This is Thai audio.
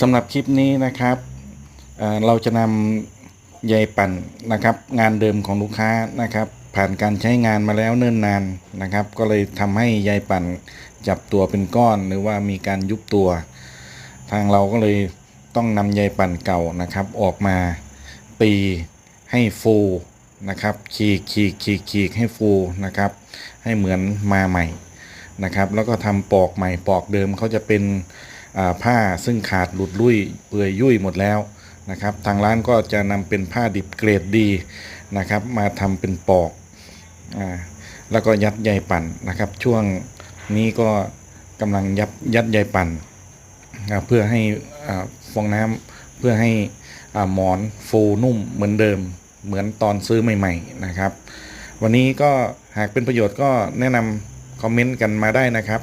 สำหรับคลิปนี้นะครับเราจะนำใยปั่นนะครับ งานเดิมของลูกค้านะครับ ผ่านการใช้งานมาแล้วเนิ่นนานนะครับ ก็เลยทำให้ใยปั่นจับตัวเป็นก้อน หรือว่ามีการยุบตัว ทางเราก็เลยต้องนำใยปั่นเก่านะครับ ออกมาตีให้ฟูนะครับขีกขีกขีกขีกให้ฟูนะครับ ให้เหมือนมาใหม่นะครับ แล้วก็ทำปอกใหม่ปอกเดิมเขาจะเป็น ผ้าซึ่งขาดหลุดลุ่ยเปื่อยยุ่ยหมดแล้วนะครับ ทางร้านก็จะนำเป็นผ้าดิบเกรดดีนะครับ มาทำเป็นปอกอแล้วก็ยัดใยปั่นนะครับ ช่วงนี้ก็กำลังยัดยัดใยปั่นเพื่อให้ฟองน้ำเพื่อให้หมอนฟูนุ่มเหมือนเดิม เหมือนตอนซื้อใหม่ ๆนะครับ วันนี้ก็หากเป็นประโยชน์ก็แนะนำคอมเมนต์กันมาได้นะครับ